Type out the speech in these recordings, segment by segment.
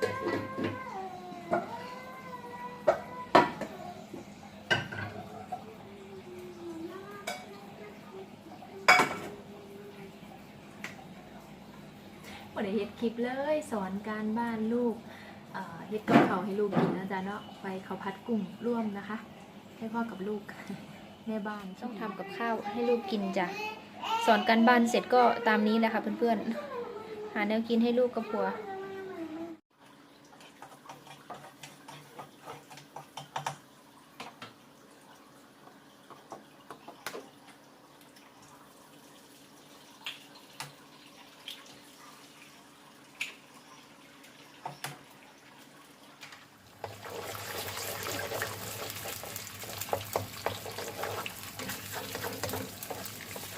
บ่ได้เฮ็ดคลิปเลยสอนการบ้านลูกเฮ็ดกับเขาวให้ลูกกินนะจ๊ะเนาะไปเขาพัดกุ้งร่วมนะคะ ให้พ่อกับลูกแม่บ้านต้องทำกับข้าวให้ลูกกินจ้ะสอนการบ้านเสร็จก็ตามนี้แหละค่ะเพื่อนๆหาแนวกินให้ลูกกับผัว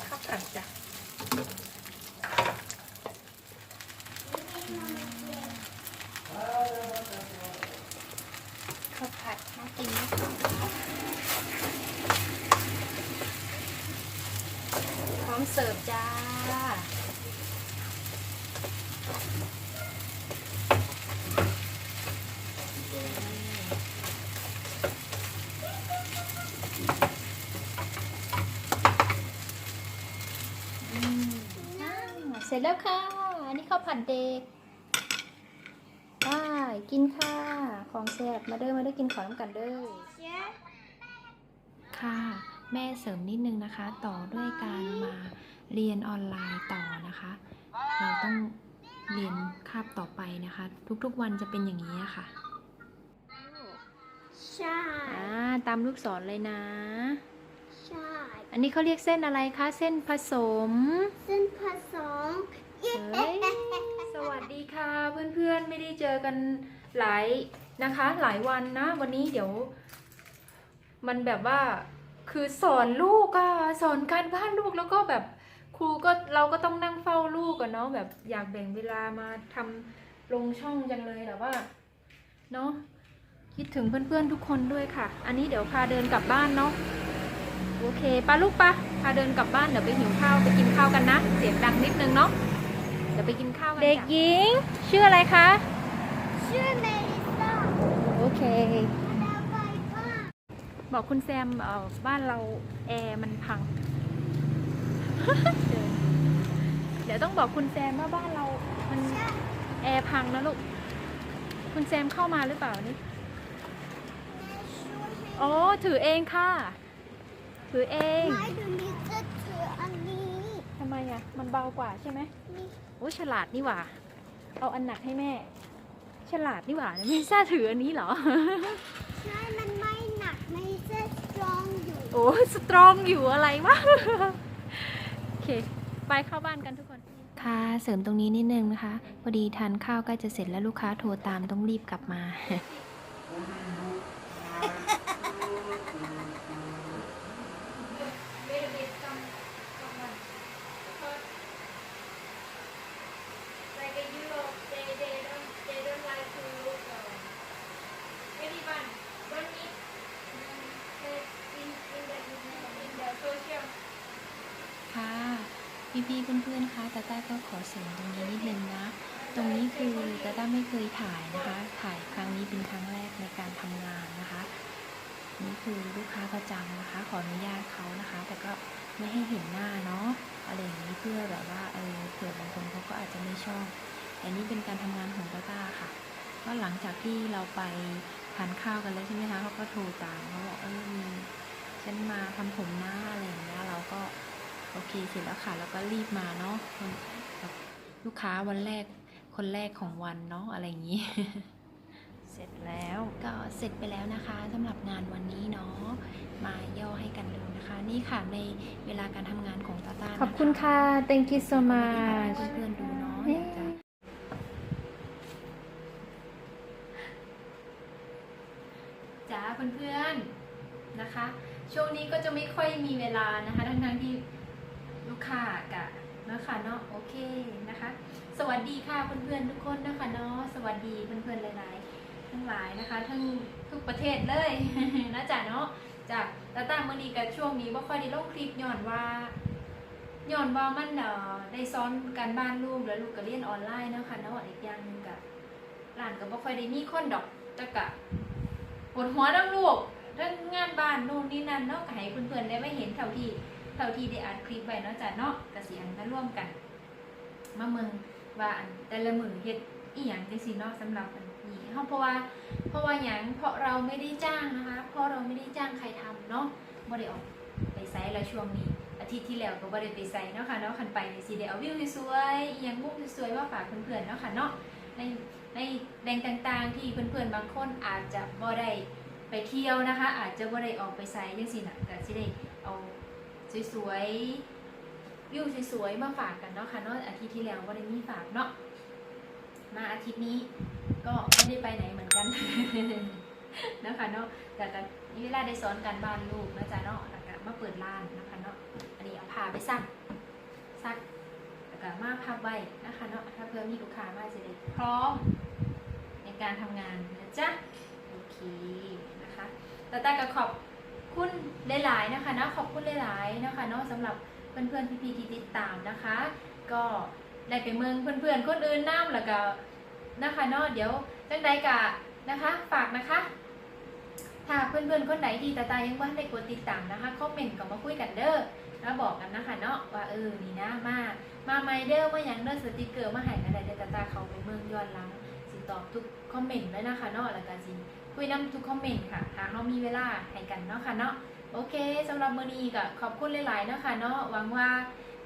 ข้าวผัดจ้ะข้าวผัดน่ากินไหมพร้อ มเสิร์ฟจ้าอืมอ่าเสร็จแล้วค่ะ อันนี้ข้าวผัดเด็กได้กินค่ะ ของแซ่บมาเด้อมาเด้อกินของน้ำกันเด้อค่ะ แม่เสริมนิดนึงนะคะ ต่อด้วยการมาเรียนออนไลน์ต่อนะคะ เราต้องเรียนคาบต่อไปนะคะ ทุกๆวันจะเป็นอย่างนี้ค่ะใช่อ่าตามลูกศรเลยนะ ใช่ อันนี้เขาเรียกเส้นอะไรคะ เส้นผสม เส้นผสมเฮ้ยสวัสดีค่ะ เพื่อนๆ ไม่ได้เจอกันหลายนะคะ หลายวันนะ วันนี้เดี๋ยว มันแบบว่า คือสอนลูกอะสอนการบ้านลูกแล้วก็แบบครูก็เราก็ต้องนั่งเฝ้าลูกอะเนาะแบบอยากแบ่งเวลามาทำลงช่องจังเลยแต่ว่าเนาะคิดถึงเพื่อนๆทุกคนด้วยค่ะ อันนี้เดี๋ยวพาเดินกลับบ้านเนาะโอเคปะลูกปะพาเดินกลับบ้านเดี๋ยวไปหิวข้าวไปกินข้าวกันนะ เสียงดังนิดนึงเนาะเดี๋ยวไปกินข้าวกันเด็กหญิงชื่ออะไรคะชื่อเมลิซ่าโอเคแล้วไปบ้าน บอกคุณแซมเอ่อบ้านเราแอร์มันพังเดินเดี๋ยวต้องบอกคุณแซมว่าบ้านเรา มันแอร์พังนะลูก คุณแซมเข้ามาหรือเปล่านี่แม่ช่วยให้อ๋อถือเองค่ะ ถือเองไม่ดูนี่จะถืออันนี้ทำไมอะ มันเบากว่าใช่ไหมนี่โอ้ยฉลาดนี่หว่า เอาอันหนักให้แม่ ฉลาดนี่หว่าไม่ทราบถืออันนี้เหรอ ใช่มันไม่หนักไม่จะสตรองอยู่ โอ้สตรองอยู่อะไรวะ โอเค ไปเข้าบ้านกันทุกคน ค่ะ เสริมตรงนี้นิดนึงนะคะ พอดีทานข้าวใกล้จะเสร็จแล้วลูกค้าโทรตามต้องรีบกลับมา พี่พี่ๆเพื่อนๆคะตาต้าก็ขอเสริมตรงนี้นิดนึงนะ ตรงนี้คือตาต้าไม่เคยถ่ายนะคะ ถ่ายครั้งนี้เป็นครั้งแรกในการทำงานนะคะ นี่คือลูกค้าประจำนะคะ ขออนุญาตเขานะคะ แต่ก็ไม่ให้เห็นหน้าเนาะอะไรอย่างนี้เพื่อแบบว่าเออเผื่อบางคนเขาก็อาจจะไม่ชอบแต่นี่เป็นการทำงานของตาต้าค่ะก็หลังจากที่เราไปทานข้าวกันแล้วใช่ไหมคะเขาก็โทรตามเขาบอกเออมีฉันมาทำผมหน้าอะไรอย่างเงี้ยเราก็ โอเคเสร็จแล้วค่ะ แล้วก็รีบมาเนาะคนแบบลูกค้าวันแรกคนแรกของวันเนาะอะไรอย่างงี้ เสร็จแล้วก็เสร็จไปแล้วนะคะสำหรับงานวันนี้เนาะมาย่อให้กันดูนะคะ นี่ค่ะในเวลาการทำงานของตาต้าขอบคุณค่ะ thank you so มา much ให้เพื่อนๆดูเนาะอยากจะจ้าเพื่อนๆนะคะ ช่วงนี้ก็จะไม่ค่อยมีเวลานะคะทั้งๆที่ ลูกค้ากะนะคะเนาะโอเคนะคะ สวัสดีค่ะเพื่อนๆทุกคนนะคะเนาะสวัสดีเพื่อนๆหลายๆทั้งหลายนะคะ ทั้งทุกประเทศเลยนะจ๊ะเนาะจากตาตามมือนีกับช่วงนี้ว่าค่อยได้ลงคลิปย้อนว่าย้อนว่ามันเอ่อได้ซ้อนการบ้านลูกแล้วลูกก็เรียนออนไลน์นาะค่ะเนาะอีกอย่างนึงกับร้านก็บ่ค่อยได้มีคนดอกแต่ก็ปวดหัวทั้งลูกทั้งงานบ้านนู่นนี่นั่นเนาะก็ให้เพื่อนๆได้มาเห็นเท่าที่ เท่าที่ได้อัดคลิปไว้เนาะจ้ะเนาะก็สิอันมาร่วมกัน มาเมืองว่าอันแต่ละมือเฮ็ดอีหยังจังซี่เนาะสำหรับอันนี้เฮาเพราะว่าเพราะว่าหยังเพราะเราไม่ได้จ้างนะคะ เพราะเราไม่ได้จ้างใครทำเนาะบ่ได้ออกไปไสแล้วช่วงนี้ อาทิตย์ที่แล้วก็บ่ได้ไปไสเนาะค่ะเนาะคันไปนี่สิได้เอาวิวสวยๆอีหยังมุมสวยๆมาฝากเพื่อนๆเนาะค่ะเนาะในในแดงต่างๆ ที่เพื่อนๆบางคนอาจจะบ่ได้ไปเที่ยวนะคะ อาจจะบ่ได้ออกไปไสจังซี่น่ะก็สิได้เอา สวยๆวิวสวยๆมาฝากกันเนาะค่ะเนาะอาทิตย์ที่แล้วบ่ได้มีฝากเนาะมาอาทิตย์นี้ก็ไม่ได้ไปไหนเหมือนกันนะคะเนาะแต่แต่เวลาได้สอนการบ้านลูกนะจ๊ะเนาะแล้วก็มาเปิดร้านนะคะเนาะอันนี้เอาผ้าไปซักซักแล้วก็มาพับไว้นะคะเนาะถ้าเพื่อมีลูกค้ามาจะได้พร้อมในการทำงานนะจ๊ะโอเคนะคะแต่แต่ก็ขอบ คุณหลายๆนะคะนะขอบคุณหลายๆนะคะเนาะสำหรับเพื่อนๆพี่ๆที่ติดตามนะคะ ก็ได้ไปเมืองเพื่อนๆคนอื่นน้ำแล้วก็นะคะเนาะเดี๋ยวจังใดกะนะคะฝากนะคะถ้าเพื่อนๆคนไหนที่ตาตายังไม่ได้กดติดตามนะคะคอมเมนต์ก็มาคุยกันเด้อแล้วบอกกันนะคะเนาะว่าเออนี่นะมามาไมเดอร์มาอย่างเด้อสติกเกอร์มาให้กันได้เดี๋ยวตาตาเขาไปเมืองย้อนหลัง ตอบทุกคอมเมนต์เลยนะคะเนาะแล้วก็สิคุยนํทุกคอมเมนต์ค่ะหากเขามีเวลาให้กันเนาะค่ะเนาะโอเคสำหรับมื้อนี้ก็ขอบคุณหลายๆเนาะค่ะเนาะหวังว่า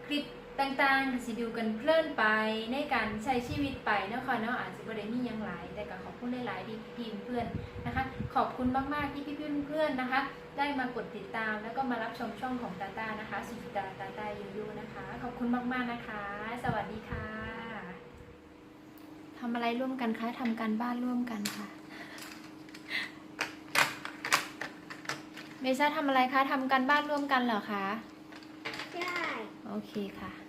คลิปต่างๆสิดูกันเพลินไปในการใช้ชีวิตไปเนาะค่ะเนาะอาจจะไม่ได้มีหยังหลาย แต่ก็ขอบคุณหลายๆที่พี่เพื่อนนะคะ ขอบคุณมากๆที่พี่เพื่อนๆนะคะ ได้มากดติดตามแล้วก็มารับชมช่องของตาตานะคะสุจิตาตาตายูยูนะคะ ขอบคุณมากๆนะคะ สวัสดีค่ะ ทำอะไรร่วมกันคะทำการบ้านร่วมกันค่ะเมซ่าทำอะไรคะทำการบ้านร่วมกันเหรอคะ ใช่ โอเคค่ะ